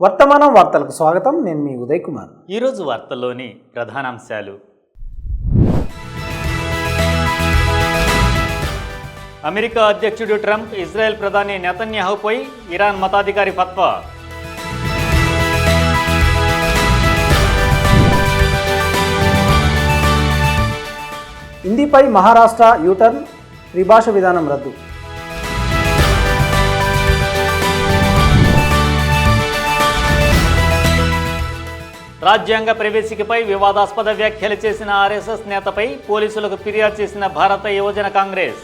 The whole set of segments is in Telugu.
వర్తమానం వార్తలకు స్వాగతం. నేను మీ ఉదయ్ కుమార్. ఈరోజు వార్తల్లోని ప్రధానాంశాలు. అమెరికా అధ్యక్షుడు ట్రంప్ ఇజ్రాయెల్ ప్రధాని నెతన్యాహుపై ఇరాన్ మతాధికారి ఫత్వా. హిందీపై మహారాష్ట్ర యూటర్న్ త్రిభాష విధానం రద్దు. రాజ్యాంగ ప్రవేశికపై వివాదాస్పద వ్యాఖ్యలు చేసిన ఆర్ఎస్ఎస్ నేతపై పోలీసులకు ఫిర్యాదు చేసిన భారత యువజన కాంగ్రెస్.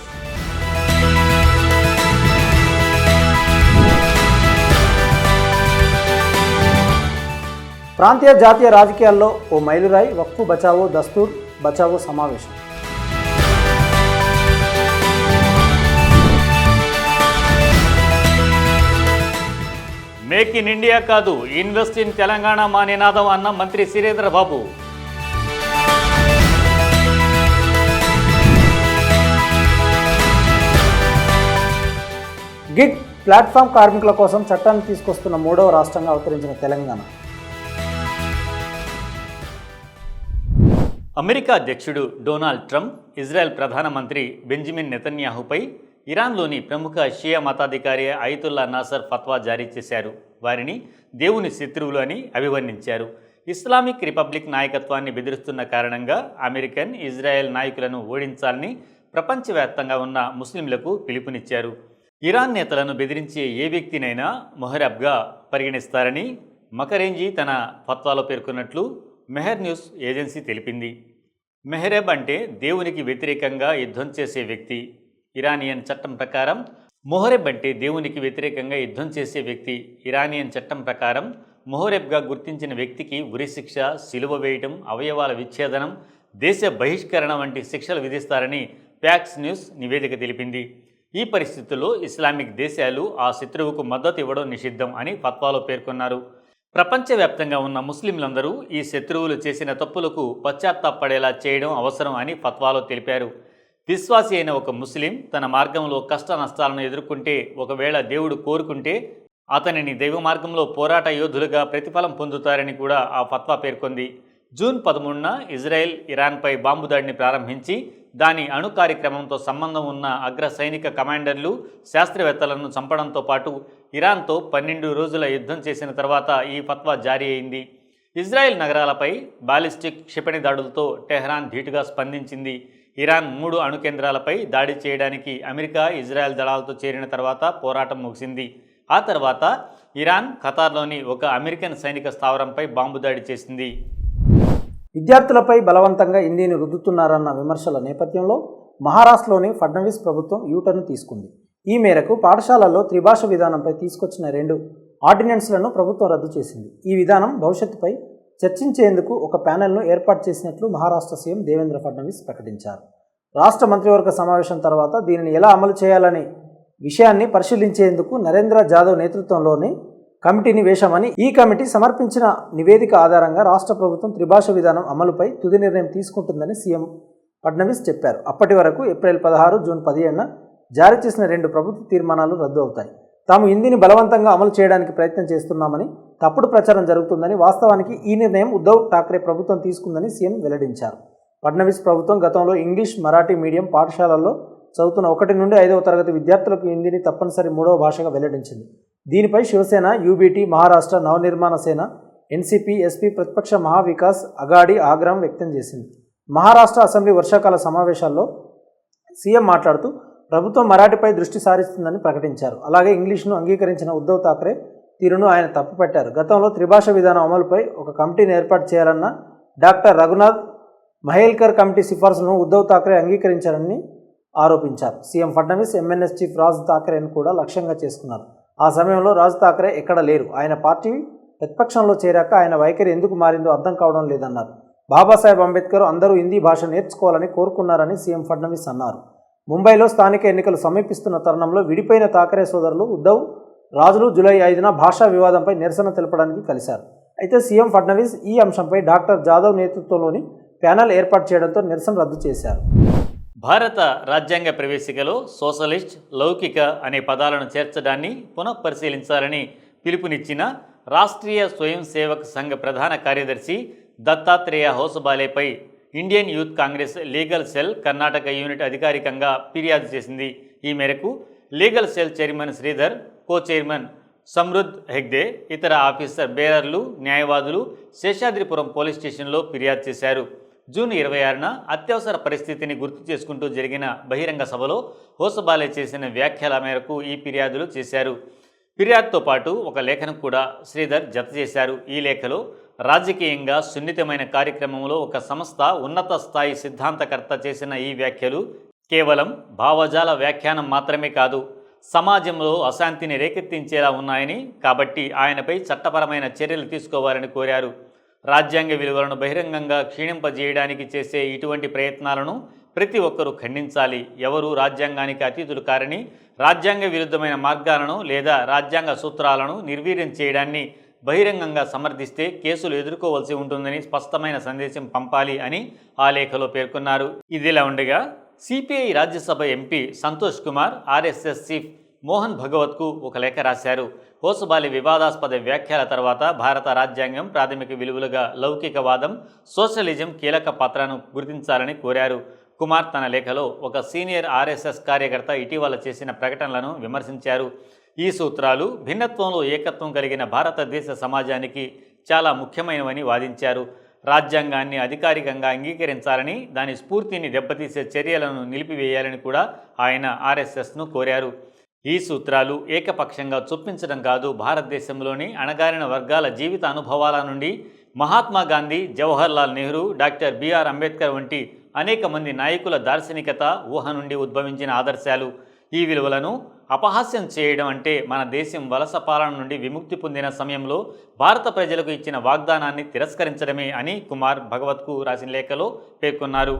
ప్రాంతీయ జాతీయ రాజకీయాల్లో ఓ మైలురాయి వక్ఫు బచావో దస్తూర్ బచావో సమావేశం. మేక్ ఇన్ ఇండియా కాదు ఇన్వెస్ట్ ఇన్ తెలంగాణ మా నినాదం అన్న మంత్రి శ్రీరేంద్ర బాబు. గిగ్ ప్లాట్ఫామ్ కార్మికుల కోసం చట్టాన్ని తీసుకొస్తున్న మూడవ రాష్ట్రంగా అవతరించిన తెలంగాణ. అమెరికా అధ్యక్షుడు డొనాల్డ్ ట్రంప్ ఇజ్రాయెల్ ప్రధానమంత్రి బెంజమిన్ నెతన్యాహుపై ఇరాన్లోని ప్రముఖ షియా మతాధికారి అయితుల్లా నాసర్ ఫత్వా జారీ చేశారు. వారిని దేవుని శత్రువులు అని అభివర్ణించారు. ఇస్లామిక్ రిపబ్లిక్ నాయకత్వాన్ని బెదిరిస్తున్న కారణంగా అమెరికన్ ఇజ్రాయెల్ నాయకులను ఓడించాలని ప్రపంచవ్యాప్తంగా ఉన్న ముస్లింలకు పిలుపునిచ్చారు. ఇరాన్ నేతలను బెదిరించే ఏ వ్యక్తినైనా మొహరబ్గా పరిగణిస్తారని మకరేంజీ తన ఫత్వాలో పేర్కొన్నట్లు మెహర్ న్యూస్ ఏజెన్సీ తెలిపింది. మెహరబ్ అంటే దేవునికి వ్యతిరేకంగా యుద్ధం చేసే వ్యక్తి. ఇరానియన్ చట్టం ప్రకారం మొహరెబ్ అంటే దేవునికి వ్యతిరేకంగా యుద్ధం చేసే వ్యక్తి. ఇరానియన్ చట్టం ప్రకారం మొహరెబ్గా గుర్తించిన వ్యక్తికి ఉరిశిక్ష సిలువ వేయటం అవయవాల విచ్ఛేదనం దేశ బహిష్కరణ వంటి శిక్షలు విధిస్తారని ప్యాక్స్ న్యూస్ నివేదిక తెలిపింది. ఈ పరిస్థితుల్లో ఇస్లామిక్ దేశాలు ఆ శత్రువుకు మద్దతు ఇవ్వడం నిషిద్ధం అని ఫత్వాలో పేర్కొన్నారు. ప్రపంచవ్యాప్తంగా ఉన్న ముస్లింలందరూ ఈ శత్రువులు చేసిన తప్పులకు పశ్చాత్తాపడేలా చేయడం అవసరం అని ఫత్వాలో తెలిపారు. విశ్వాసి అయిన ఒక ముస్లిం తన మార్గంలో కష్ట నష్టాలను ఎదుర్కొంటే ఒకవేళ దేవుడు కోరుకుంటే అతనిని దైవ మార్గంలో పోరాట యోధులుగా ప్రతిఫలం పొందుతారని కూడా ఆ ఫత్వా పేర్కొంది. జూన్ పదమూడున ఇజ్రాయెల్ ఇరాన్పై బాంబు దాడిని ప్రారంభించి దాని అణు కార్యక్రమంతో సంబంధం ఉన్న అగ్ర సైనిక కమాండర్లు శాస్త్రవేత్తలను చంపడంతో పాటు ఇరాన్తో పన్నెండు రోజుల యుద్ధం చేసిన తర్వాత ఈ ఫత్వా జారీ అయింది. ఇజ్రాయెల్ నగరాలపై బాలిస్టిక్ క్షిపణి దాడులతో టెహ్రాన్ ధీటుగా స్పందించింది. ఇరాన్ మూడు అణు కేంద్రాలపై దాడి చేయడానికి అమెరికా ఇజ్రాయెల్ దళాలతో చేరిన తర్వాత పోరాటం ముగిసింది. ఆ తర్వాత ఇరాన్ ఖతార్లోని ఒక అమెరికన్ సైనిక స్థావరంపై బాంబు దాడి చేసింది. విద్యార్థులపై బలవంతంగా హిందీని రుద్దుతున్నారన్న విమర్శల నేపథ్యంలో మహారాష్ట్రలోని ఫడ్నవీస్ ప్రభుత్వం యూటర్న్ తీసుకుంది. ఈ మేరకు పాఠశాలల్లో త్రిభాష విధానంపై తీసుకొచ్చిన రెండు ఆర్డినెన్స్లను ప్రభుత్వం రద్దు చేసింది. ఈ విధానం భవిష్యత్తుపై చర్చించేందుకు ఒక ప్యానెల్ను ఏర్పాటు చేసినట్లు మహారాష్ట్ర సీఎం దేవేంద్ర ఫడ్నవీస్ ప్రకటించారు. రాష్ట్ర మంత్రివర్గ సమావేశం తర్వాత దీనిని ఎలా అమలు చేయాలని విషయాన్ని పరిశీలించేందుకు నరేంద్ర జాదవ్ నేతృత్వంలోని కమిటీని వేశామని ఈ కమిటీ సమర్పించిన నివేదిక ఆధారంగా రాష్ట్ర ప్రభుత్వం త్రిభాష విధానం అమలుపై తుది నిర్ణయం తీసుకుంటుందని సీఎం ఫడ్నవీస్ చెప్పారు. అప్పటి వరకు ఏప్రిల్ పదహారు జూన్ పదిహేడున జారీ చేసిన రెండు ప్రభుత్వ తీర్మానాలు రద్దు అవుతాయి. తాము హిందీని బలవంతంగా అమలు చేయడానికి ప్రయత్నం చేస్తున్నామని తప్పుడు ప్రచారం జరుగుతుందని వాస్తవానికి ఈ నిర్ణయం ఉద్ధవ్ ఠాక్రే ప్రభుత్వం తీసుకుందని సీఎం వెల్లడించారు. ఫడ్నవీస్ ప్రభుత్వం గతంలో ఇంగ్లీష్ మరాఠీ మీడియం పాఠశాలల్లో చదువుతున్న ఒకటి నుండి ఐదవ తరగతి విద్యార్థులకు హిందీని తప్పనిసరి మూడవ భాషగా వెల్లడించింది. దీనిపై శివసేన యూబీటీ మహారాష్ట్ర నవనిర్మాణ సేన ఎన్సీపీ ఎస్పీ ప్రతిపక్ష మహావికాస్ అగాడి ఆగ్రహం వ్యక్తం చేసింది. మహారాష్ట్ర అసెంబ్లీ వర్షాకాల సమావేశాల్లో సీఎం మాట్లాడుతూ ప్రభుత్వం మరాఠీపై దృష్టి సారిస్తుందని ప్రకటించారు. అలాగే ఇంగ్లీష్ను అంగీకరించిన ఉద్ధవ్ థాక్రే తీరును ఆయన తప్పుపట్టారు. గతంలో త్రిభాష విధానం అమలుపై ఒక కమిటీని ఏర్పాటు చేయాలన్న డాక్టర్ రఘునాథ్ మహేల్కర్ కమిటీ సిఫార్సును ఉద్ధవ్ థాక్రే అంగీకరించారని ఆరోపించారు. CM Fadnavis MNS chief Raj థాక్రేను కూడా లక్ష్యంగా చేసుకున్నారు. ఆ సమయంలో రాజ్ థాక్రే ఎక్కడ లేరు? ఆయన పార్టీ ప్రతిపక్షంలో చేరాక ఆయన వైఖరి ఎందుకు మారిందో అర్థం కావడం లేదన్నారు. బాబాసాహెబ్ అంబేద్కర్ అందరూ హిందీ భాష నేర్చుకోవాలని కోరుకున్నారని సీఎం ఫడ్నవీస్ అన్నారు. ముంబైలో స్థానిక ఎన్నికలు సమీపిస్తున్న తరుణంలో విడిపోయిన థాకరే సోదరులు ఉద్ధవ్ రాజులు జూలై ఐదున భాషా వివాదంపై నిరసన తెలపడానికి కలిశారు. అయితే సీఎం ఫడ్నవీస్ ఈ అంశంపై డాక్టర్ జాదవ్ నేతృత్వంలోని ప్యానెల్ ఏర్పాటు చేయడంతో నిరసన రద్దు చేశారు. భారత రాజ్యాంగ ప్రవేశికలో సోషలిస్ట్ లౌకిక అనే పదాలను చేర్చడాన్ని పునఃపరిశీలించాలని పిలుపునిచ్చిన రాష్ట్రీయ స్వయం సేవక్ సంఘ ప్రధాన కార్యదర్శి Dattatreya హోసబాలేపై Indian youth Congress legal cell Karnataka unit అధికారికంగా ఫిర్యాదు చేసింది. ఈ మేరకు legal cell chairman Shridhar co chairman Samruddh Hegde ఇతర ఆఫీసర్ బేరర్లు న్యాయవాదులు శేషాద్రిపురం పోలీస్ స్టేషన్లో ఫిర్యాదు చేశారు. జూన్ ఇరవై ఆరున అత్యవసర పరిస్థితిని గుర్తు చేసుకుంటూ జరిగిన బహిరంగ సభలో హోసబాలే చేసిన వ్యాఖ్యల మేరకు ఈ ఫిర్యాదులు చేశారు. ఫిర్యాదుతో పాటు ఒక లేఖను కూడా శ్రీధర్ జత చేశారు. ఈ లేఖలో రాజకీయంగా సున్నితమైన కార్యక్రమంలో ఒక సంస్థ ఉన్నత స్థాయి సిద్ధాంతకర్త చేసిన ఈ వ్యాఖ్యలు కేవలం భావజాల వ్యాఖ్యానం మాత్రమే కాదు సమాజంలో అశాంతిని రేకెత్తించేలా ఉన్నాయని కాబట్టి ఆయనపై చట్టపరమైన చర్యలు తీసుకోవాలని కోరారు. రాజ్యాంగ విలువలను బహిరంగంగా క్షీణింపజేయడానికి చేసే ఇటువంటి ప్రయత్నాలను ప్రతి ఒక్కరూ ఖండించాలి. ఎవరు రాజ్యాంగానికి అతీతులు కారని రాజ్యాంగ విరుద్ధమైన మార్గాలను లేదా రాజ్యాంగ సూత్రాలను నిర్వీర్యం చేయడాన్ని బహిరంగంగా సమర్థిస్తే కేసులు ఎదుర్కోవాల్సి ఉంటుందని స్పష్టమైన సందేశం పంపాలి అని ఆ లేఖలో పేర్కొన్నారు. ఇదిలా ఉండగా CPI Rajya Sabha MP Santosh Kumar RSS chief Mohan భగవత్కు ఒక లేఖ రాశారు. హోసబాలి వివాదాస్పద వ్యాఖ్యల తర్వాత భారత రాజ్యాంగం ప్రాథమిక విలువలుగా లౌకికవాదం సోషలిజం కీలక పాత్రను గుర్తించాలని కోరారు. కుమార్ తన లేఖలో ఒక సీనియర్ ఆర్ఎస్ఎస్ కార్యకర్త ఇటీవల చేసిన ప్రకటనలను విమర్శించారు. ఈ సూత్రాలు భిన్నత్వంలో ఏకత్వం కలిగిన భారతదేశ సమాజానికి చాలా ముఖ్యమైనవని వాదించారు. రాజ్యాంగాన్ని అధికారికంగా అంగీకరించాలని దాని స్ఫూర్తిని దెబ్బతీసే చర్యలను నిలిపివేయాలని కూడా ఆయన ఆర్ఎస్ఎస్ను కోరారు. ఈ సూత్రాలు ఏకపక్షంగా చొప్పించడం కాదు భారతదేశంలోని అణగారిన వర్గాల జీవిత అనుభవాల నుండి Mahatma Gandhi Jawaharlal Nehru doctor B R Ambedkar వంటి అనేక మంది నాయకుల దార్శనికత ఊహ నుండి ఉద్భవించిన ఆదర్శాలు. ఈ విలువలను అపహాస్యం చేయడం అంటే మన దేశం వలస పాలన నుండి విముక్తి పొందిన సమయంలో భారత ప్రజలకు ఇచ్చిన వాగ్దానాన్ని తిరస్కరించడమే అని కుమార్ భగవత్కు రాసిన లేఖలో పేర్కొన్నారు.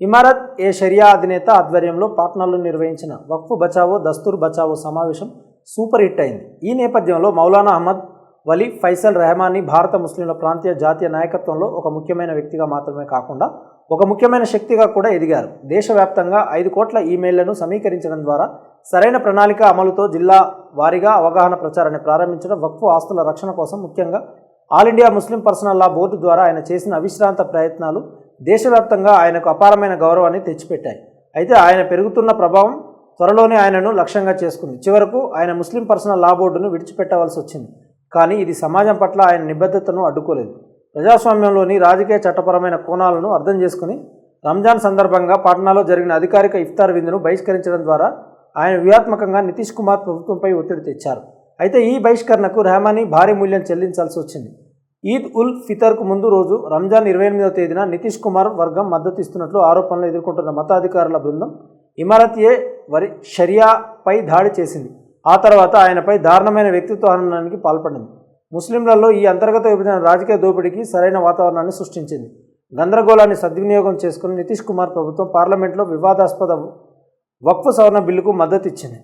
ఇమారత్ ఏ షరియా అధినేత ఆధ్వర్యంలో పాట్నాలో నిర్వహించిన వక్ఫ్ బచావో దస్తూర్ బచావో సమావేశం సూపర్ హిట్ అయింది. ఈ నేపథ్యంలో మౌలానా అహ్మద్ వలీ ఫైసల్ రెహమాన్ని భారత ముస్లింల ప్రాంతీయ జాతీయ నాయకత్వంలో ఒక ముఖ్యమైన వ్యక్తిగా మాత్రమే కాకుండా ఒక ముఖ్యమైన శక్తిగా కూడా ఎదిగారు. దేశవ్యాప్తంగా ఐదు కోట్ల ఈమెయిళ్ళను సమీకరించడం ద్వారా సరైన ప్రణాళిక అమలుతో జిల్లా వారీగా అవగాహన ప్రచారాన్ని ప్రారంభించడం వక్ఫ్ ఆస్తుల రక్షణ కోసం ముఖ్యంగా all India Muslim personal law board ద్వారా ఆయన చేసిన అవిశ్రాంత ప్రయత్నాలు దేశవ్యాప్తంగా ఆయనకు అపారమైన గౌరవాన్ని తెచ్చిపెట్టాయి. అయితే ఆయన పెరుగుతున్న ప్రభావం త్వరలోనే ఆయనను లక్ష్యంగా చేసుకుంది. చివరకు ఆయన ముస్లిం పర్సనల్ లా బోర్డును విడిచిపెట్టవలసి వచ్చింది. కానీ ఇది సమాజం పట్ల ఆయన నిబద్ధతను అడ్డుకోలేదు. ప్రజాస్వామ్యంలోని రాజకీయ చట్టపరమైన కోణాలను అర్థం చేసుకుని రంజాన్ సందర్భంగా పాట్నాలో జరిగిన అధికారిక ఇఫ్తార్ విందును బహిష్కరించడం ద్వారా ఆయన వ్యూహాత్మకంగా నితీష్ కుమార్ ప్రభుత్వంపై ఒత్తిడి తెచ్చారు. అయితే ఈ బహిష్కరణకు రెహమానీ భారీ మూల్యం చెల్లించాల్సి వచ్చింది. ఈద్ ఉల్ ఫితర్కు ముందు రోజు రంజాన్ ఇరవై ఎనిమిదవ తేదీన నితీష్ కుమార్ వర్గం మద్దతు ఇస్తున్నట్లు ఆరోపణలు ఎదుర్కొంటున్న మతాధికారుల బృందం ఇమారత్ ఏ వరి షరియాపై దాడి చేసింది. ఆ తర్వాత ఆయనపై దారుణమైన వ్యక్తిత్వ హననానికి పాల్పడింది. ముస్లింలలో ఈ అంతర్గత విభజన రాజకీయ దోపిడీకి సరైన వాతావరణాన్ని సృష్టించింది. గందరగోళాన్ని సద్వినియోగం చేసుకుని నితీష్ కుమార్ ప్రభుత్వం పార్లమెంట్లో వివాదాస్పద వక్ఫ్ సవరణ బిల్లుకు మద్దతు ఇచ్చింది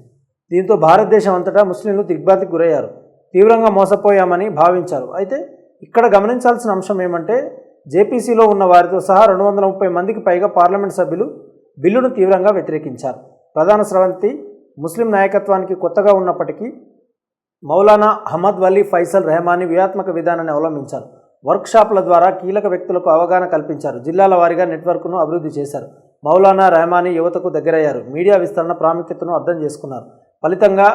దీంతో భారతదేశం అంతటా ముస్లింలు దిగ్భ్రాంతికి గురయ్యారు. తీవ్రంగా మోసపోయామని భావించారు. అయితే ఇక్కడ గమనించాల్సిన అంశం ఏమంటే జేపీసీలో ఉన్న వారితో సహా రెండు వందల ముప్పై మందికి పైగా పార్లమెంట్ సభ్యులు బిల్లును తీవ్రంగా వ్యతిరేకించారు. ప్రధాన స్రవంతి ముస్లిం నాయకత్వానికి కొత్తగా ఉన్నప్పటికీ మౌలానా అహ్మద్ వలీ ఫైసల్ రెహమానీ వ్యూహాత్మక విధానాన్ని అవలంబించారు. వర్క్షాప్ల ద్వారా కీలక వ్యక్తులకు అవగాహన కల్పించారు. జిల్లాల వారీగా నెట్వర్క్ను అభివృద్ధి చేశారు. మౌలానా రెహమానీ యువతకు దగ్గరయ్యారు. మీడియా విస్తరణ ప్రాముఖ్యతను అర్థం చేసుకున్నారు. ఫలితంగా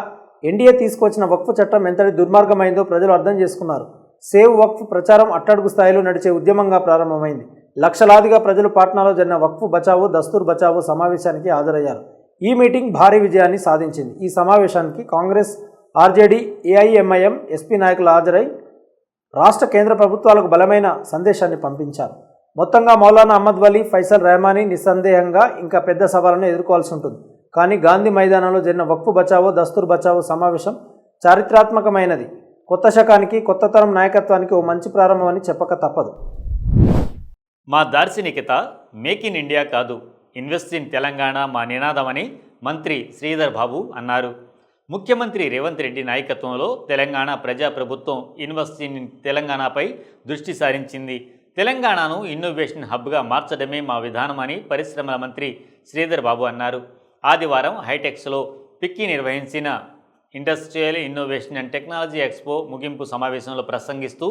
ఎన్డీఏ తీసుకొచ్చిన వక్ఫ్ చట్టం ఎంతటి దుర్మార్గమైందో ప్రజలు అర్థం చేసుకున్నారు. సేవ్ వక్ఫ్ ప్రచారం అట్టడుగు స్థాయిలో నడిచే ఉద్యమంగా ప్రారంభమైంది. లక్షలాదిగా ప్రజలు పాట్నాలో జరిగిన వక్ఫ్ బచావో దస్తూర్ బచావో సమావేశానికి హాజరయ్యారు. ఈ మీటింగ్ భారీ విజయాన్ని సాధించింది. ఈ సమావేశానికి కాంగ్రెస్ ఆర్జేడీ ఏఐఎంఐఎం ఎస్పీ నాయకులు హాజరై రాష్ట్ర కేంద్ర ప్రభుత్వాలకు బలమైన సందేశాన్ని పంపించారు. మొత్తంగా మౌలానా అహ్మద్ వలీ ఫైసల్ రెహమానీ నిస్సందేహంగా ఇంకా పెద్ద సవాలను ఎదుర్కోవాల్సి ఉంటుంది. కానీ గాంధీ మైదానంలో జరిగిన వక్ఫు బచావో దస్తూర్ బచావో సమావేశం చారిత్రాత్మకమైనది. కొత్త శకానికి కొత్త తరం నాయకత్వానికి ఓ మంచి ప్రారంభమని చెప్పక తప్పదు. మా దార్శనికత మేక్ ఇన్ ఇండియా కాదు. ఇన్వెస్ట్ ఇన్ తెలంగాణ మా నినాదమని మంత్రి శ్రీధర్ బాబు అన్నారు. ముఖ్యమంత్రి రేవంత్ రెడ్డి నాయకత్వంలో తెలంగాణ ప్రజాప్రభుత్వం ఇన్వెస్ట్ ఇన్ తెలంగాణపై దృష్టి సారించింది. తెలంగాణను ఇన్నోవేషన్ హబ్గా మార్చడమే మా విధానమని పరిశ్రమల మంత్రి శ్రీధర్ బాబు అన్నారు. ఆదివారం హైటెక్స్లో పిక్కి నిర్వహించిన industrial innovation and technology expo ముగింపు సమావేశంలో ప్రసంగిస్తూ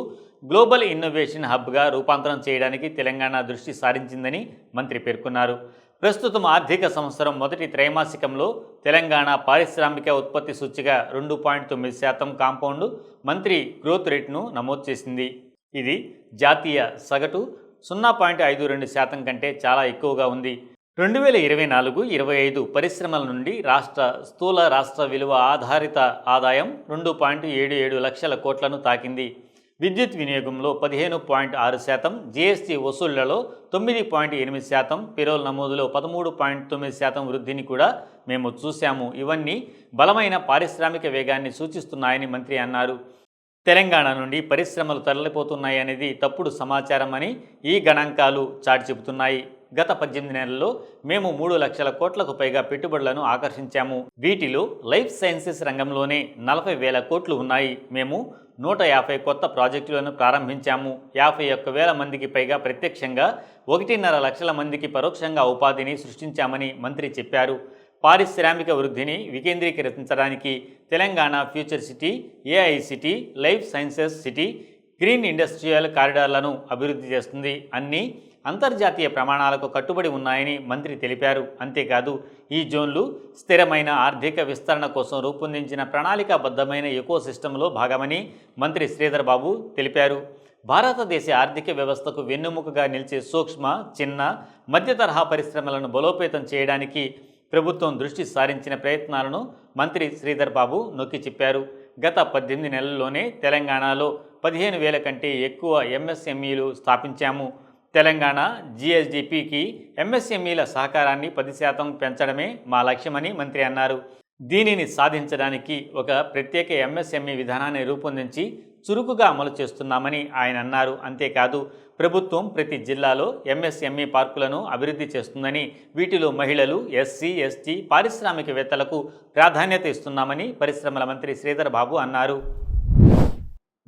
గ్లోబల్ ఇన్నోవేషన్ హబ్గా రూపాంతరం చేయడానికి తెలంగాణ దృష్టి సారించిందని మంత్రి పేర్కొన్నారు. ప్రస్తుతం ఆర్థిక సంవత్సరం మొదటి త్రైమాసికంలో తెలంగాణ పారిశ్రామిక ఉత్పత్తి సూచిక రెండు పాయింట్ తొమ్మిది శాతం కాంపౌండ్ మంత్రి గ్రోత్ రేట్ను నమోదు చేసింది. ఇది జాతీయ సగటు సున్నా పాయింట్ ఐదు రెండు శాతం కంటే చాలా ఎక్కువగా ఉంది. రెండు వేల ఇరవై నాలుగు ఇరవై ఐదు పరిశ్రమల నుండి రాష్ట్ర స్థూల రాష్ట్ర విలువ ఆధారిత ఆదాయం రెండు పాయింట్ ఏడు ఏడు లక్షల కోట్లను తాకింది. విద్యుత్ వినియోగంలో పదిహేను పాయింట్ ఆరు శాతం జీఎస్టీ వసూళ్ళలో తొమ్మిది పాయింట్ ఎనిమిది శాతం పిరోల్ నమోదులో పదమూడు పాయింట్ తొమ్మిది శాతం వృద్ధిని కూడా మేము చూశాము. ఇవన్నీ బలమైన పారిశ్రామిక వేగాన్ని సూచిస్తున్నాయని మంత్రి అన్నారు. తెలంగాణ నుండి పరిశ్రమలు తరలిపోతున్నాయనేది తప్పుడు సమాచారం అని ఈ గణాంకాలు చాటి చెబుతున్నాయి. గత పద్దెనిమిది నెలల్లో మేము మూడు లక్షల కోట్లకు పైగా పెట్టుబడులను ఆకర్షించాము. వీటిలో లైఫ్ సైన్సెస్ రంగంలోనే నలభై వేల కోట్లు ఉన్నాయి. మేము నూట యాభై కొత్త ప్రాజెక్టులను ప్రారంభించాము. యాభై ఒక్క వేల మందికి పైగా ప్రత్యక్షంగా ఒకటిన్నర లక్షల మందికి పరోక్షంగా ఉపాధిని సృష్టించామని మంత్రి చెప్పారు. పారిశ్రామిక వృద్ధిని వికేంద్రీకరించడానికి Telangana future city AI city life sciences city green industrial కారిడార్లను అభివృద్ధి చేస్తుంది అన్నీ అంతర్జాతీయ ప్రమాణాలకు కట్టుబడి ఉన్నాయని మంత్రి తెలిపారు. అంతేకాదు ఈ జోన్లు స్థిరమైన ఆర్థిక విస్తరణ కోసం రూపొందించిన ప్రణాళికాబద్ధమైన ఎకో సిస్టంలో భాగమని మంత్రి శ్రీధర్ బాబు తెలిపారు. భారతదేశ ఆర్థిక వ్యవస్థకు వెన్నెముకగా నిలిచే సూక్ష్మ చిన్న మధ్య తరహా పరిశ్రమలను బలోపేతం చేయడానికి ప్రభుత్వం దృష్టి సారించిన ప్రయత్నాలను మంత్రి శ్రీధర్ బాబు నొక్కి చెప్పారు. గత పద్దెనిమిది నెలల్లోనే తెలంగాణలో పదిహేను వేల కంటే ఎక్కువ ఎంఎస్ఎంఈలు స్థాపించాము. తెలంగాణ జీఎస్డిపికి ఎంఎస్ఎంఈల సహకారాన్ని పది శాతం పెంచడమే మా లక్ష్యమని మంత్రి అన్నారు. దీనిని సాధించడానికి ఒక ప్రత్యేక ఎంఎస్ఎంఈ విధానాన్ని రూపొందించి చురుకుగా అమలు చేస్తున్నామని ఆయన అన్నారు. అంతేకాదు ప్రభుత్వం ప్రతి జిల్లాలో ఎంఎస్ఎంఈ పార్కులను అభివృద్ధి చేస్తుందని వీటిలో మహిళలు ఎస్సీ ఎస్టీ పారిశ్రామికవేత్తలకు ప్రాధాన్యత ఇస్తున్నామని పరిశ్రమల మంత్రి శ్రీధర్ బాబు అన్నారు.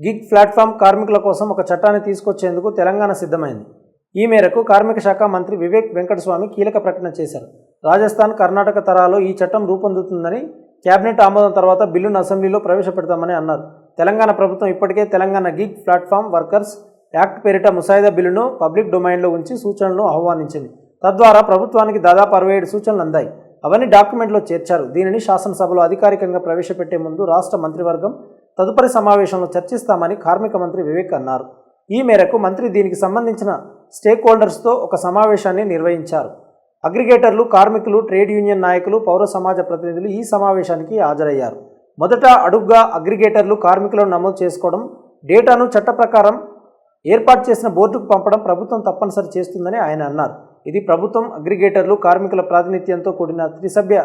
గిగ్ ప్లాట్ఫామ్ కార్మికుల కోసం ఒక చట్టాన్ని తీసుకొచ్చేందుకు తెలంగాణ సిద్ధమైంది. ఈ మేరకు కార్మిక శాఖ మంత్రి వివేక్ వెంకటస్వామి కీలక ప్రకటన చేశారు. రాజస్థాన్ కర్ణాటక తరాలో ఈ చట్టం రూపొందుతుందని కేబినెట్ ఆమోదం తర్వాత బిల్లును అసెంబ్లీలో ప్రవేశపెడతామని అన్నారు. తెలంగాణ ప్రభుత్వం ఇప్పటికే Telangana gig platform workers act పేరిట ముసాయిదా బిల్లును పబ్లిక్ డొమైన్లో ఉంచి సూచనలను ఆహ్వానించింది. తద్వారా ప్రభుత్వానికి దాదాపు అరవై ఏడు సూచనలు అందాయి. అవన్నీ డాక్యుమెంట్లో చేర్చారు. దీనిని శాసనసభలో అధికారికంగా ప్రవేశపెట్టే ముందు రాష్ట్ర మంత్రివర్గం తదుపరి సమావేశంలో చర్చిస్తామని కార్మిక మంత్రి వివేక్ అన్నారు. ఈ మేరకు మంత్రి దీనికి సంబంధించిన స్టేక్ హోల్డర్స్తో ఒక సమావేశాన్ని నిర్వహించారు. అగ్రిగేటర్లు కార్మికులు ట్రేడ్ యూనియన్ నాయకులు పౌర సమాజ ప్రతినిధులు ఈ సమావేశానికి హాజరయ్యారు. మొదట అడుగ్గా అగ్రిగేటర్లు కార్మికులను నమోదు చేసుకోవడం డేటాను చట్ట ప్రకారం ఏర్పాటు చేసిన బోర్డుకు పంపడం ప్రభుత్వం తప్పనిసరి చేస్తుందని ఆయన అన్నారు. ఇది ప్రభుత్వం అగ్రిగేటర్లు కార్మికుల ప్రాతినిధ్యంతో కూడిన త్రిసభ్య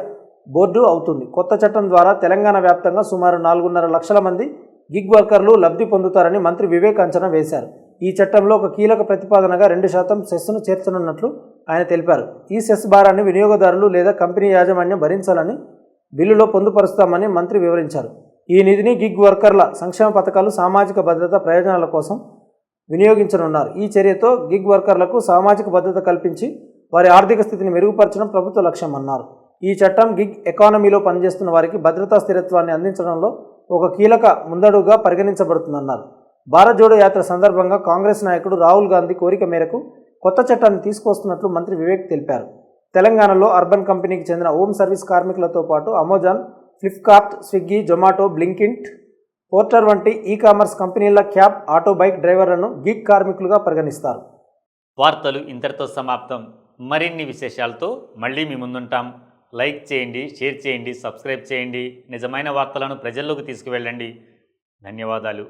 బోర్డు అవుతుంది. కొత్త చట్టం ద్వారా తెలంగాణ వ్యాప్తంగా సుమారు నాలుగున్నర లక్షల మంది గిగ్ వర్కర్లు లబ్ధి పొందుతారని మంత్రి వివేక్ అంచనా వేశారు. ఈ చట్టంలో ఒక కీలక ప్రతిపాదనగా రెండు శాతం సెస్సును చేర్చనున్నట్లు ఆయన తెలిపారు. ఈ సెస్ భారాన్ని వినియోగదారులు లేదా కంపెనీ యాజమాన్యం భరించాలని బిల్లులో పొందుపరుస్తామని మంత్రి వివరించారు. ఈ నిధిని గిగ్ వర్కర్ల సంక్షేమ పథకాలు సామాజిక భద్రత ప్రయోజనాల కోసం వినియోగించనున్నారు. ఈ చర్యతో గిగ్ వర్కర్లకు సామాజిక భద్రత కల్పించి వారి ఆర్థిక స్థితిని మెరుగుపరచడం ప్రభుత్వ లక్ష్యం అన్నారు. ఈ చట్టం గిగ్ ఎకానమీలో పనిచేస్తున్న వారికి భద్రతా స్థిరత్వాన్ని అందించడంలో ఒక కీలక ముందడుగా పరిగణించబడుతుందన్నారు. భారత్ జోడో యాత్ర సందర్భంగా కాంగ్రెస్ నాయకుడు రాహుల్ గాంధీ కోరిక మేరకు కొత్త చట్టాన్ని తీసుకొస్తున్నట్లు మంత్రి వివేక్ తెలిపారు. తెలంగాణలో అర్బన్ కంపెనీకి చెందిన హోమ్ సర్వీస్ కార్మికులతో పాటు Amazon Flipkart Swiggy Zomato Blinkit Porter వంటి ఈ కామర్స్ కంపెనీల క్యాబ్ ఆటో బైక్ డ్రైవర్లను గిగ్ కార్మికులుగా పరిగణిస్తారు. వార్తలు ఇంతటితో సమాప్తం. మరిన్ని విశేషాలతో మళ్ళీ మీ ముందుంటాం. లైక్ చేయండి షేర్ చేయండి సబ్స్క్రైబ్ చేయండి. నిజమైన వార్తలను ప్రజల్లోకి తీసుకువెళ్ళండి. ధన్యవాదాలు.